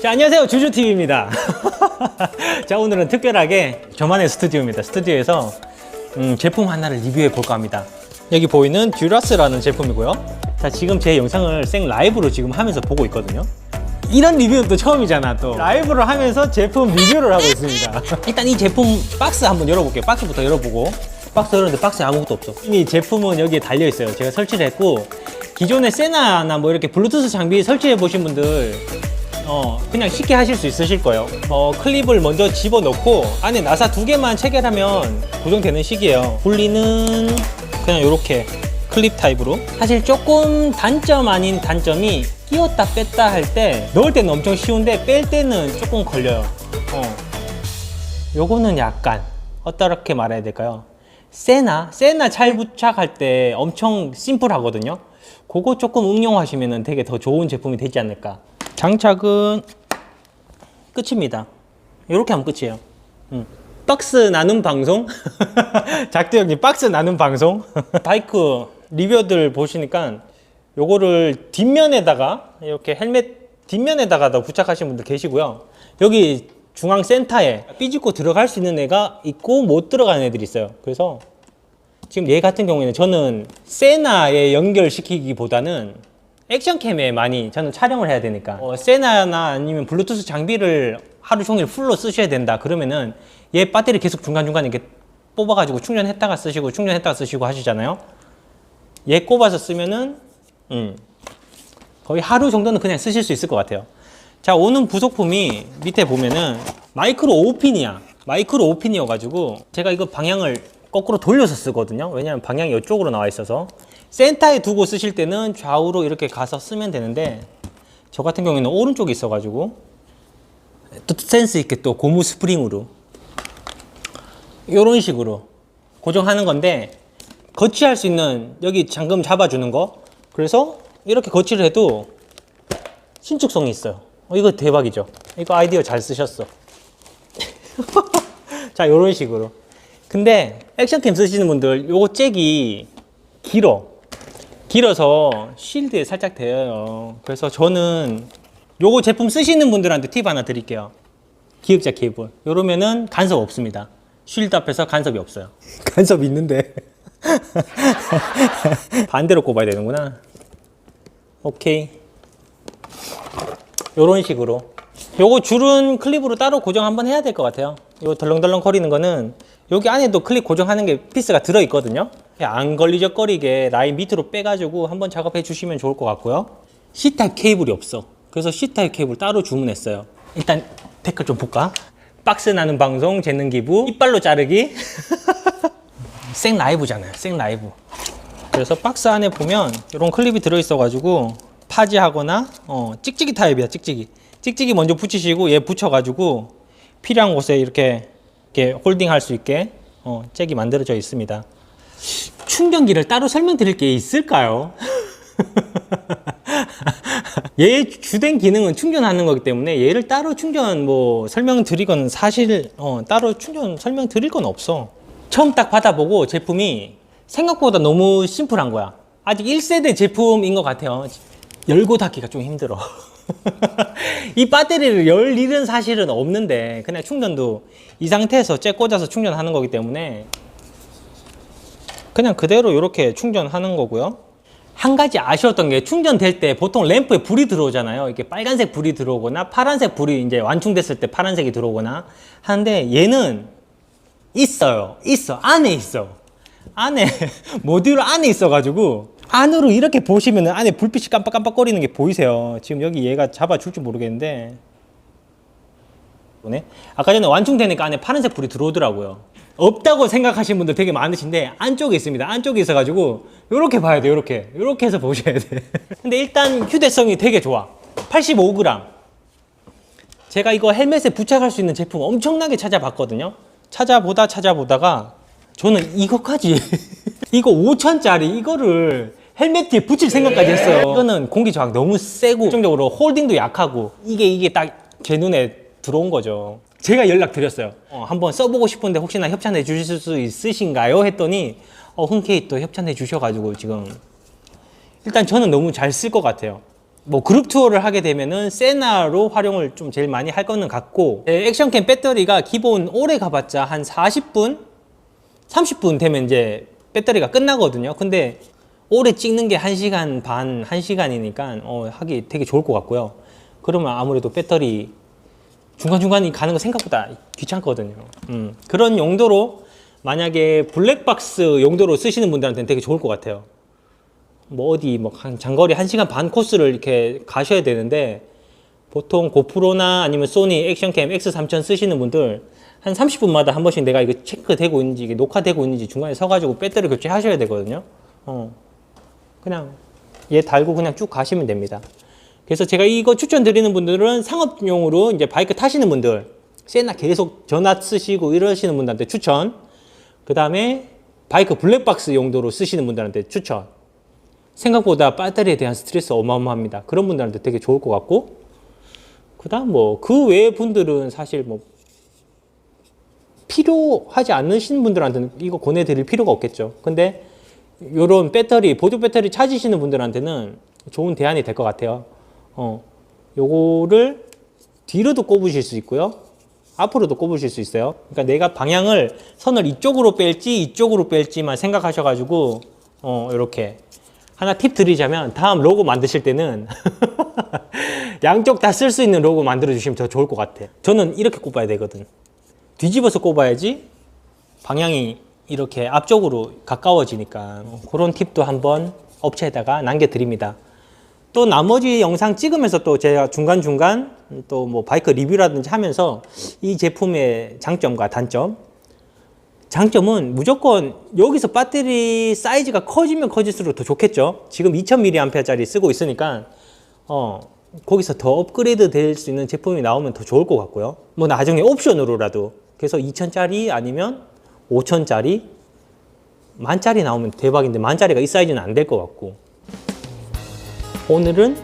자, 안녕하세요. 주주TV입니다. 자, 오늘은 특별하게 저만의 스튜디오입니다. 스튜디오에서 음, 제품 하나를 리뷰해 볼까 합니다. 여기 보이는 듀라스라는 제품이고요. 자, 지금 제 영상을 생 라이브로 지금 하면서 보고 있거든요. 이런 리뷰는 또 처음이잖아, 또. 라이브를 하면서 제품 리뷰를 하고 있습니다. 일단 이 제품 박스 한번 열어볼게요. 박스부터 열어보고. 박스 열었는데 박스에 아무것도 없어. 이미 제품은 여기에 달려 있어요. 제가 설치를 했고, 기존에 세나나 뭐 이렇게 블루투스 장비 설치해 보신 분들 어, 그냥 쉽게 하실 수 있으실 거예요. 어, 클립을 먼저 집어넣고 안에 나사 두 개만 체결하면 고정되는 식이에요. 분리는 그냥 이렇게 클립 타입으로. 사실 조금 단점 아닌 단점이 끼웠다 뺐다 할 때 넣을 때는 엄청 쉬운데 뺄 때는 조금 걸려요. 어. 요거는 약간 어떻게 말해야 될까요? 세나 세나 잘 부착할 때 엄청 심플하거든요. 그거 조금 응용하시면 되게 더 좋은 제품이 되지 않을까. 장착은 끝입니다. 이렇게 하면 끝이에요. 음. 박스 나눔 방송? 작두 형님 박스 나눔 방송? 바이크 리뷰들 보시니까 요거를 뒷면에다가 이렇게 헬멧 뒷면에다가 더 부착하신 분들 계시고요. 여기 중앙 센터에 삐집고 들어갈 수 있는 애가 있고 못 들어가는 애들이 있어요. 그래서 지금 얘 같은 경우에는 저는 세나에 연결시키기보다는 액션캠에 많이 저는 촬영을 해야 되니까. 어, 세나나 아니면 블루투스 장비를 하루 종일 풀로 쓰셔야 된다. 그러면은 얘 배터리 계속 중간중간 이렇게 뽑아가지고 충전했다가 쓰시고 충전했다가 쓰시고 하시잖아요. 얘 꼽아서 쓰면은 음, 거의 하루 정도는 그냥 쓰실 수 있을 것 같아요. 자 오는 부속품이 밑에 보면은 마이크로 5핀이야. 마이크로 5핀이어가지고 제가 이거 방향을 거꾸로 돌려서 쓰거든요. 왜냐면 방향이 이쪽으로 나와 있어서 센터에 두고 쓰실 때는 좌우로 이렇게 가서 쓰면 되는데 저 같은 경우에는 오른쪽에 있어가지고 또 센스 있게 또 고무 스프링으로 이런 식으로 고정하는 건데 거치할 수 있는 여기 잠금 잡아주는 거. 그래서 이렇게 거치를 해도 신축성이 있어요. 어, 이거 대박이죠. 이거 아이디어 잘 쓰셨어. 자 이런 식으로. 근데 액션캠 쓰시는 분들 요거 잭이 길어 길어서 쉴드에 살짝 대여요. 그래서 저는 요거 제품 쓰시는 분들한테 팁 하나 드릴게요. 기역자 케이블. 요러면은 간섭 없습니다. 쉴드 앞에서 간섭이 없어요. 간섭 있는데. 반대로 꼽아야 되는구나. 오케이. 요런 식으로. 요거 줄은 클립으로 따로 고정 한번 해야 될 것 같아요. 요 덜렁덜렁 거리는 거는 여기 안에도 클립 고정하는 게 피스가 들어 있거든요 안 걸리적거리게 라인 밑으로 빼가지고 한번 작업해 주시면 좋을 것 같고요. C타입 케이블이 없어. 그래서 C타입 케이블 따로 주문했어요. 일단 댓글 좀 볼까? 박스 나는 방송 재능 기부 이빨로 자르기. 생 라이브잖아요. 생 라이브. 그래서 박스 안에 보면 이런 클립이 들어있어 가지고 파지하거나 어, 찍찍이 타입이야 찍찍이. 찍찍이 먼저 붙이시고 얘 붙여 가지고 필요한 곳에 이렇게 이렇게 홀딩 할 수 있게 어, 잭이 만들어져 있습니다 충전기를 따로 설명드릴 게 있을까요? 얘 주된 기능은 충전하는 거기 때문에 얘를 따로 충전 뭐 설명드리건 사실 어, 따로 충전 설명드릴 건 없어. 처음 딱 받아보고 제품이 생각보다 너무 심플한 거야. 아직 1세대 제품인 것 같아요. 열고 닫기가 좀 힘들어. 이 배터리를 열 일은 사실은 없는데 그냥 충전도 이 상태에서 째 꽂아서 충전하는 거기 때문에 그냥 그대로 이렇게 충전하는 거고요. 한 가지 아쉬웠던 게 충전될 때 보통 램프에 불이 들어오잖아요. 이렇게 빨간색 불이 들어오거나 파란색 불이 이제 완충됐을 때 파란색이 들어오거나 하는데 얘는 있어요. 있어. 안에 있어. 안에 모듈 안에 있어가지고 안으로 이렇게 보시면 안에 불빛이 깜빡깜빡거리는 게 보이세요. 지금 여기 얘가 잡아줄지 모르겠는데 보네. 아까 전에 완충되니까 안에 파란색 불이 들어오더라고요. 없다고 생각하시는 분들 되게 많으신데 안쪽에 있습니다. 안쪽에 있어 가지고 이렇게 봐야 돼요. 이렇게 이렇게 해서 보셔야 돼. 근데 일단 휴대성이 되게 좋아. 85g. 제가 이거 헬멧에 부착할 수 있는 제품 엄청나게 찾아봤거든요. 찾아보다 찾아보다가 저는 이거까지 이거 5천짜리 이거를 헬멧 뒤에 붙일 생각까지 했어요. 이거는 공기 저항 너무 세고 최종적으로 홀딩도 약하고 이게 이게 딱 제 눈에 들어온 거죠. 제가 연락 드렸어요. 어, 한번 써보고 싶은데 혹시나 협찬해 주실 수 있으신가요? 했더니 어, 흔쾌히 또 협찬해 주셔가지고 지금 일단 저는 너무 잘 쓸 것 같아요. 뭐 그룹 투어를 하게 되면은 세나로 활용을 좀 제일 많이 할 거는 같고 예, 액션캠 배터리가 기본 오래 가봤자 한 40분, 30분 되면 이제 배터리가 끝나거든요. 근데 오래 찍는 게 1시간 반, 1시간이니까 어, 하기 되게 좋을 것 같고요. 그러면 아무래도 배터리 중간중간이 가는 거 생각보다 귀찮거든요. 음, 그런 용도로 만약에 블랙박스 용도로 쓰시는 분들한테는 되게 좋을 것 같아요. 뭐 어디 뭐 한 장거리 1시간 반 코스를 이렇게 가셔야 되는데 보통 고프로나 아니면 소니 액션캠 X3000 쓰시는 분들 한 30분마다 한 번씩 내가 이거 체크되고 있는지 이게 녹화되고 있는지 중간에 서가지고 배터리 교체하셔야 되거든요. 어. 그냥 얘 달고 그냥 쭉 가시면 됩니다. 그래서 제가 이거 추천드리는 분들은 상업용으로 이제 바이크 타시는 분들, 세나 계속 전화 쓰시고 이러시는 분들한테 추천. 그 다음에 바이크 블랙박스 용도로 쓰시는 분들한테 추천. 생각보다 배터리에 대한 스트레스 어마어마합니다. 그런 분들한테 되게 좋을 것 같고, 그 다음 뭐, 그 외의 분들은 사실 뭐, 필요하지 않으신 분들한테는 이거 권해드릴 필요가 없겠죠. 근데, 요런 배터리, 보조 배터리 찾으시는 분들한테는 좋은 대안이 될 것 같아요. 어, 요거를 뒤로도 꼽으실 수 있고요. 앞으로도 꼽으실 수 있어요. 그러니까 내가 방향을 선을 이쪽으로 뺄지 이쪽으로 뺄지만 생각하셔가지고 어, 이렇게 하나 팁 드리자면 다음 로고 만드실 때는 양쪽 다 쓸 수 있는 로고 만들어 주시면 더 좋을 것 같아. 저는 이렇게 꼽아야 되거든. 뒤집어서 꼽아야지 방향이 이렇게 앞쪽으로 가까워지니까 그런 팁도 한번 업체에다가 남겨드립니다. 또 나머지 영상 찍으면서 또 제가 중간중간 또 뭐 바이크 리뷰라든지 하면서 이 제품의 장점과 단점. 장점은 무조건 여기서 배터리 사이즈가 커지면 커질수록 더 좋겠죠. 지금 2000mAh짜리 쓰고 있으니까 어 거기서 더 업그레이드 될 수 있는 제품이 나오면 더 좋을 것 같고요. 뭐 나중에 옵션으로라도. 그래서 2000짜리 아니면 5000짜리? 만짜리 나오면 대박인데 만짜리가 이 사이즈는 안 될 것 같고 오늘은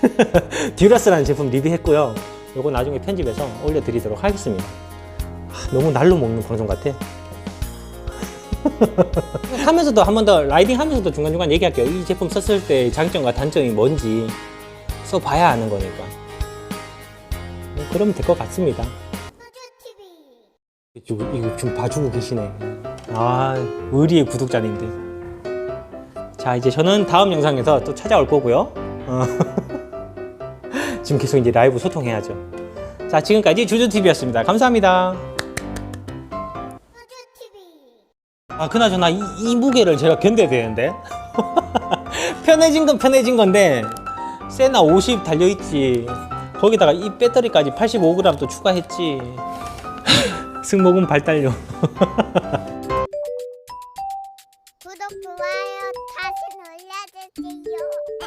듀라스라는 제품 리뷰했고요. 요거 나중에 편집해서 올려드리도록 하겠습니다. 아, 너무 날로 먹는 방송 같아. 하면서도 한 번 더 라이딩 하면서도 중간중간 얘기할게요. 이 제품 썼을 때 장점과 단점이 뭔지 써봐야 아는 거니까. 뭐 그러면 될 것 같습니다. 이거, 좀 봐주고 계시네. 아, 의리의 구독자님들. 자, 이제 저는 다음 영상에서 또 찾아올 거고요. 어. 지금 계속 이제 라이브 소통해야죠. 자, 지금까지 주주TV였습니다. 감사합니다. 아, 그나저나 이, 이 무게를 제가 견뎌야 되는데. 편해진 건 편해진 건데, 세나 50 달려있지. 거기다가 이 배터리까지 85g 또 추가했지. 승모근 발달료. 구독,